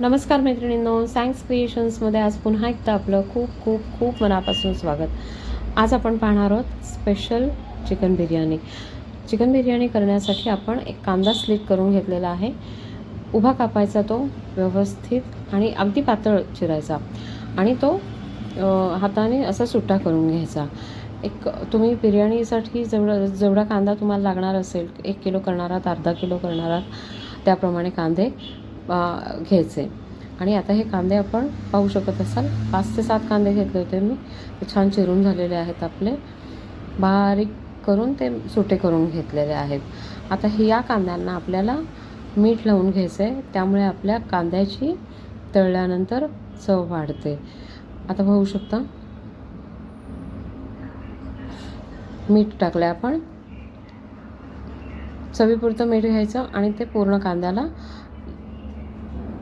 नमस्कार मैत्रिणींनो सँक्स क्रिएशन्समध्ये आज पुन्हा एकदा आपलं खूप खूप खूप मनापासून स्वागत. आज आपण पाहणार आहोत special chicken biryani. Chicken biryani करण्यासाठी आपण एक कांदा स्लिप करून घेतलेला आहे. उभा कापायचा तो व्यवस्थित आणि अगदी पातळ चिरायचा. आणि तो हाताने असा सुट्टा करून घ्यायचा. एक तुम्ही बिर्याणीसाठी जेवढा जेवढा कांदा तुम्हाला लागणार असेल एक किलो करणार आहात अर्धा किलो करणार आहात त्याप्रमाणे कांदे घ्यायचे. आणि आता हे कांदे आपण पाहू शकत असाल. पाच ते सात कांदे घेतले होते मी. ते छान चिरून झालेले आहेत आपले. बारीक करून ते सुटे करून घेतलेले आहेत. आता हे या कांद्यांना आपल्याला मीठ लावून घ्यायचं आहे त्यामुळे आपल्या कांद्याची तळल्यानंतर चव वाढते. आता पाहू शकता. मीठ टाकलं आपण. चवीपुरतं मीठ घ्यायचं आणि ते पूर्ण कांद्याला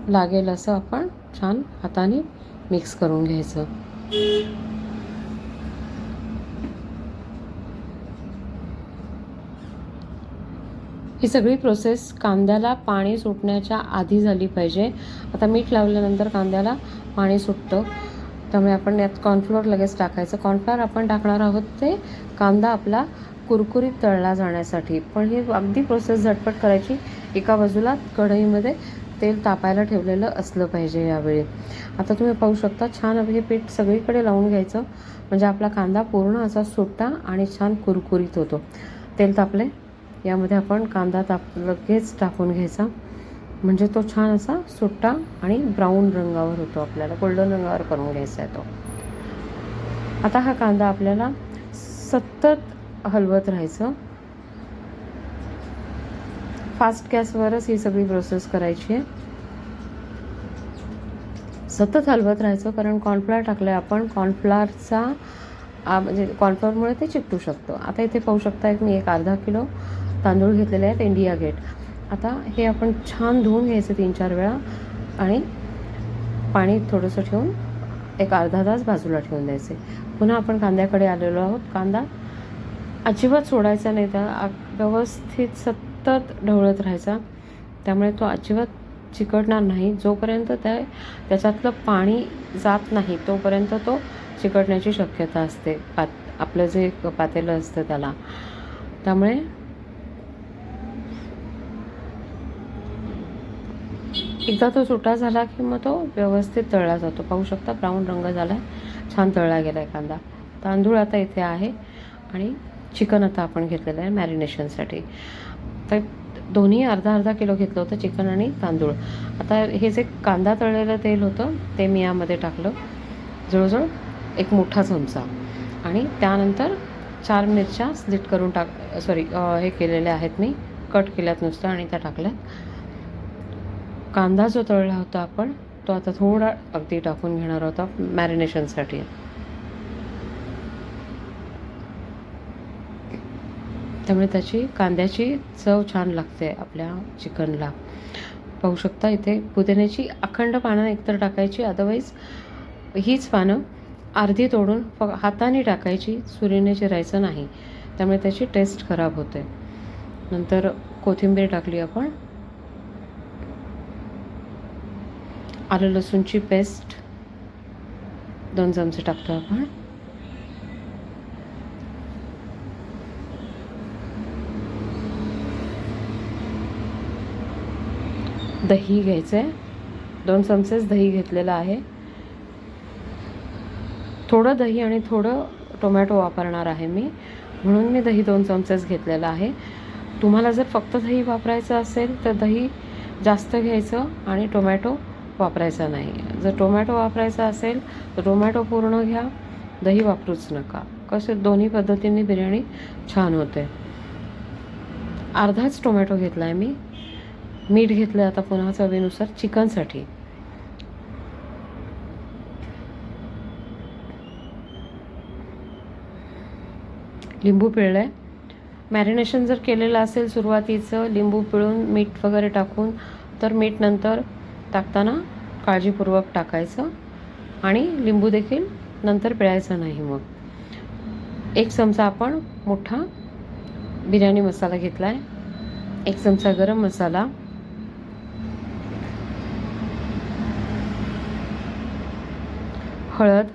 लागेल असं आपण छान हाताने मिक्स करून घ्यायचं. ही सगळी प्रोसेस कांद्याला पाणी सुटण्याच्या आधी झाली पाहिजे. आता मीठ लावल्यानंतर कांद्याला पाणी सुटतं. त्यामुळे आपण यात कॉर्नफ्लोअर लगेच टाकायचं. कॉर्नफ्लोअर आपण टाकणार आहोत ते कांदा आपला कुरकुरीत तळला जाण्यासाठी. पण ही अगदी प्रोसेस झटपट करायची एका बाजूला कढईमध्ये तेल तापायला ठेवलेलं असलं पाहिजे यावेळी. आता तुम्ही पाहू शकता छान हे पीठ सगळीकडे लावून घ्यायचं. म्हणजे आपला कांदा पूर्ण असा सुट्टा आणि छान कुरकुरीत होतो. तेल तापले. यामध्ये आपण कांदा ताप लगेच टाकून घ्यायचा. म्हणजे तो छान असा सुट्टा आणि ब्राऊन रंगावर होतो आपल्याला. गोल्डन रंगावर करून घ्यायचा आहे तो. आता हा कांदा आपल्याला सतत हलवत राहायचं. फास्ट गॅसवरच ही सगळी प्रोसेस करायची आहे. सतत हलवत राहायचं कारण कॉर्नफ्लॉवर टाकलं आहे आपण कॉर्नफ्लॉरचा म्हणजे कॉर्नफ्लॉरमुळे ते चिकटू शकतो. आता इथे पाहू शकता एक मी एक अर्धा किलो तांदूळ घेतलेले आहेत इंडिया गेट आता हे आपण छान धुवून घ्यायचं तीन चार वेळा आणि पाणी थोडंसं ठेवून एक अर्धा तास बाजूला ठेवून द्यायचे. पुन्हा आपण कांद्याकडे आलेलो आहोत. कांदा अजिबात सोडायचा नाही. तर व्यवस्थित सत सतत ढवळत राहायचा. त्यामुळे तो अजिबात चिकटणार नाही. जोपर्यंत त्या त्याच्यातलं पाणी जात नाही तोपर्यंत तो चिकटण्याची शक्यता असते. पात आपलं जे पातेलं असतं त्याला. त्यामुळे एकदा तो सुटा झाला की मग तो व्यवस्थित तळला जातो. पाहू शकता ब्राऊन रंग झाला. आहे छान तळला गेला आहे कांदा तांदूळ आता इथे आहे आणि चिकन आता आपण घेतलेलं आहे मॅरिनेशनसाठी. तर दोन्ही अर्धा अर्धा किलो घेतलं होतं चिकन आणि तांदूळ. आता हे जे कांदा तळलेलं तेल होतं ते मी यामध्ये टाकलं. जवळजवळ एक मोठा चमचा. आणि त्यानंतर चार मिरच्या स्लिट करून टाक सॉरी हे केलेल्या आहेत मी. कट केल्यात नुसतं आणि त्या टाकल्यात. कांदा जो तळला होता आपण तो आता थोडा अगदी टाकून घेणार होता मॅरिनेशनसाठी. त्यामुळे त्याची कांद्याची चव छान लागते आपल्या चिकनला. पाहू शकता इथे पुदिन्याची अखंड पानं एकतर टाकायची अदरवाईज हीच पानं अर्धी तोडून फ हाताने टाकायची सुरीने चिरायचं नाही. त्यामुळे त्याची टेस्ट खराब होते. नंतर कोथिंबीर टाकली आपण. आलं लसूणची पेस्ट दोन चमचे टाकतो आपण. दही घ्यायचं आहे दोन चमचेच दही घेतलेलं आहे. थोडं दही आणि थोडं टोमॅटो वापरणार आहे मी. म्हणून मी दही दोन चमचेच घेतलेलं आहे. तुम्हाला जर फक्त दही वापरायचं असेल तर दही जास्त घ्यायचं आणि टोमॅटो वापरायचा नाही. जर टोमॅटो वापरायचा असेल तर टोमॅटो पूर्ण घ्या. दही वापरूच नका. कसे दोन्ही पद्धतीने बिर्याणी छान होते. अर्धाच टोमॅटो घेतला आहे मी. मीठ घेतलं आता पुन्हा चवीनुसार चिकनसाठी. लिंबू पिळलं आहे मॅरिनेशन जर केलेलं असेल सुरुवातीचं लिंबू पिळून मीठ वगैरे टाकून तर मीठ नंतर टाकताना काळजीपूर्वक टाकायचं आणि लिंबू देखील नंतर पिळायचं नाही मग. एक चमचा आपण मोठा बिर्याणी मसाला घेतला आहे एक चमचा गरम मसाला. हळद.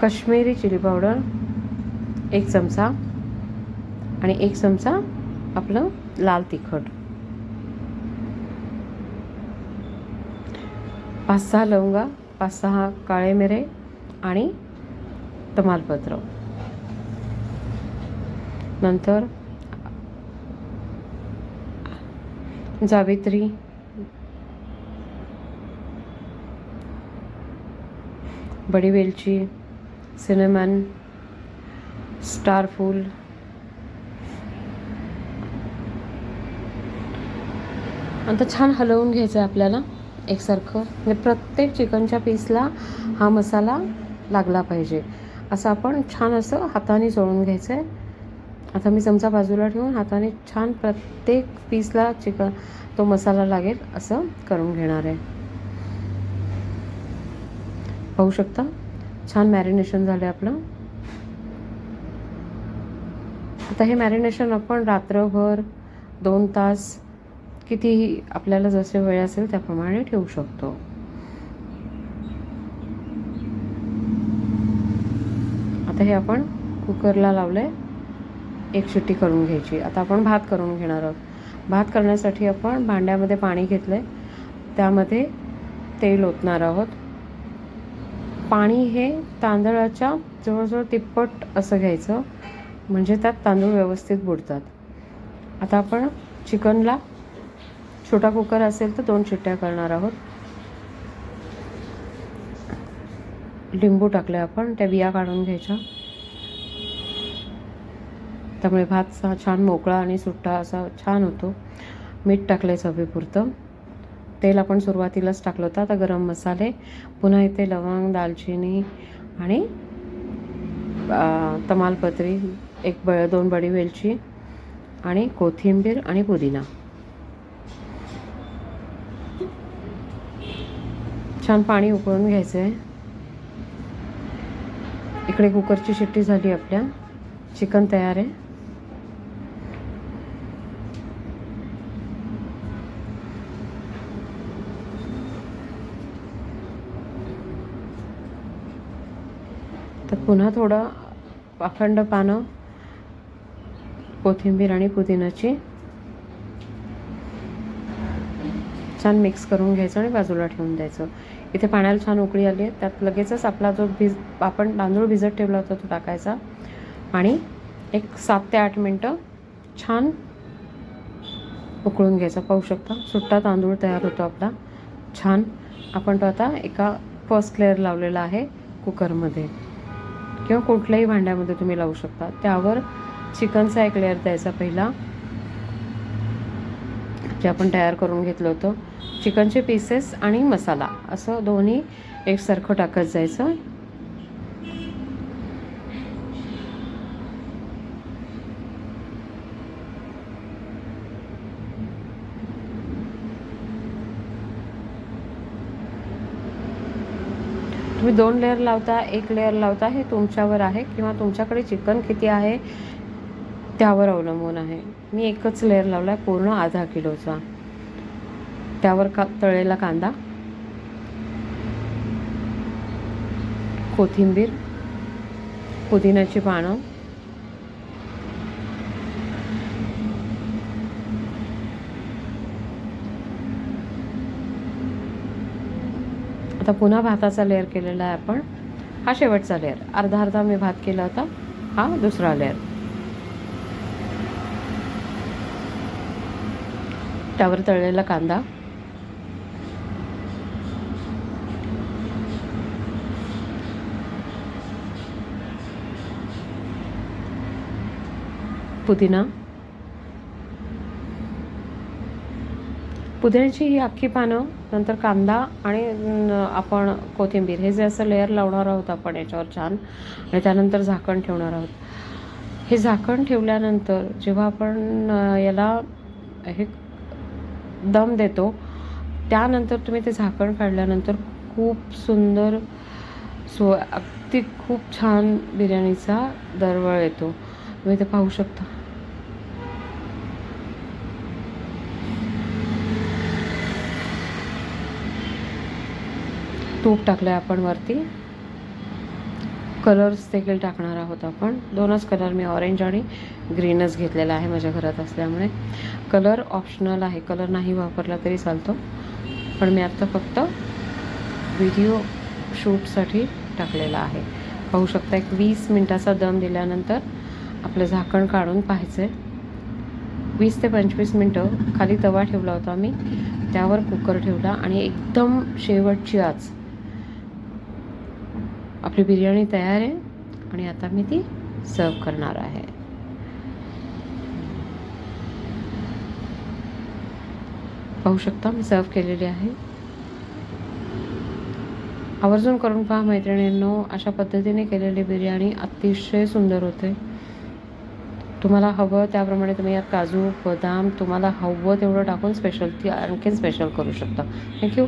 काश्मीरी चिली पावडर एक चमचा. आणि एक चमचा आपलं लाल तिखट. पाच सहा लवंगा पाच सहा काळे मिरे आणि तमालपत्र. नंतर जावित्री बडी वेलची सिनेमन स्टार फूल आता छान हलवून घ्यायचं आहे आपल्याला एकसारखं. म्हणजे प्रत्येक चिकनच्या पीसला हा मसाला लागला पाहिजे. असं आपण छान असं हाताने चोळून घ्यायचं आहे आता मी चमचा बाजूला ठेवून हाताने छान प्रत्येक पीसला चिकन तो मसाला लागेल असं करून घेणार आहे. पाहू शकता. छान मॅरिनेशन झालं आहे आपलं. आता हे मॅरिनेशन आपण रात्रभर दोन तास कितीही आपल्याला जसे वेळ असेल त्याप्रमाणे ठेवू शकतो. आता हे आपण कुकरला लावलंय. एक शिट्टी करून घ्यायची. आता आपण भात करून घेणार आहोत. भात करण्यासाठी आपण भांड्यामध्ये पाणी घेतलंय. त्यामध्ये तेल ओतणार आहोत. पाणी हे तांदळाच्या जवळजवळ तिप्पट असं घ्यायचं. म्हणजे त्यात तांदूळ व्यवस्थित बुडतात. आता आपण चिकनला छोटा कुकर असेल तर दोन शिट्ट्या करणार आहोत. लिंबू टाकले आपण त्या बिया काढून घ्यायच्या. त्यामुळे भात छान मोकळा आणि सुट्टा असा छान होतो. मीठ टाकलं चवीपुरतं. तेल आपण सुरुवातीलाच टाकलं होतं. आता गरम मसाले पुन्हा इथे लवंग दालचिनी आणि तमालपत्री एक ब दोन बडी वेलची आणि कोथिंबीर आणि पुदिना. छान पाणी उकळून घ्यायचं आहे. इकडे कुकरची शिट्टी झाली आपल्या. चिकन तयार आहे. तर पुन्हा थोडं अखंड पानं कोथिंबीर आणि पुदिनाची छान मिक्स करून घ्यायचं आणि बाजूला ठेवून द्यायचं. इथे पाण्याला छान उकळी आली आहे. त्यात लगेचच आपला जो भिज आपण तांदूळ भिजत ठेवला होता तो टाकायचा. आणि एक सात ते आठ मिनटं छान उकळून घ्यायचा. पाहू शकता सुट्टा तांदूळ तयार होतो आपला. छान. आपण तो आता एका फर्स्ट लेअर लावलेला आहे कुकरमध्ये किंवा कुठल्याही भांड्यामध्ये तुम्ही लावू शकता. त्यावर चिकनचा एक लेअर द्यायचा पहिला जे आपण तयार करून घेतलं होतं. चिकनचे पीसेस आणि मसाला असं दोन्ही एकसारखं टाकत जायचं. तुम्ही दोन लेअर लावता एक लेअर लावता हे तुमच्यावर आहे किंवा तुमच्याकडे चिकन किती आहे त्यावर अवलंबून आहे. मी एकच लेअर लावला आहे पूर्ण आधा किलोचा. त्यावर का तळलेला कांदा कोथिंबीर पुदिन्याची पानं आता पुन्हा भाताचा लेअर केलेला आहे आपण. हा शेवटचा लेअर अर्धा अर्धा मी भात केला होता. हा दुसरा लेअर त्यावर तळलेला कांदा. पुदिना. पुदिन्याची ही अख्खी पानं नंतर कांदा आणि आपण कोथिंबीर. हे जे असं लेअर लावणार आहोत आपण याच्यावर छान. आणि त्यानंतर झाकण ठेवणार आहोत. हे झाकण ठेवल्यानंतर जेव्हा आपण याला हे दम देतो त्यानंतर तुम्ही ते झाकण काढल्यानंतर खूप सुंदर सो अगदी खूप छान बिर्याणीचा दरवळ येतो. तुम्ही ते पाहू शकता. तूप टाकलं आहे आपण वरती. कलर्स देखील टाकणार आहोत आपण. दोनच कलर मी ऑरेंज आणि ग्रीनच घेतलेला आहे माझ्या घरात असल्यामुळे. कलर ऑप्शनल आहे. कलर नाही वापरला तरी चालतो. पण मी आत्ता फक्त व्हिडिओ शूटसाठी टाकलेला आहे. पाहू शकता एक वीस मिनटाचा दम दिल्यानंतर आपलं झाकण काढून पाहायचं आहे वीस ते पंचवीस मिनटं खाली तवा ठेवला होता मी. त्यावर कुकर ठेवला आणि एकदम शेवटची आच आपली बिर्याणी तयार आहे आणि आता मी ती सर्व करणार आहे. पाहू शकता मी सर्व केलेली आहे. आवर्जून करून पहा मैत्रिणींनो अशा पद्धतीने केलेली बिर्याणी अतिशय सुंदर होते. तुम्हाला हवं त्याप्रमाणे तुम्ही यात काजू बदाम तुम्हाला हवं तेवढं टाकून स्पेशल ती आणखीन स्पेशल करू शकता. थँक्यू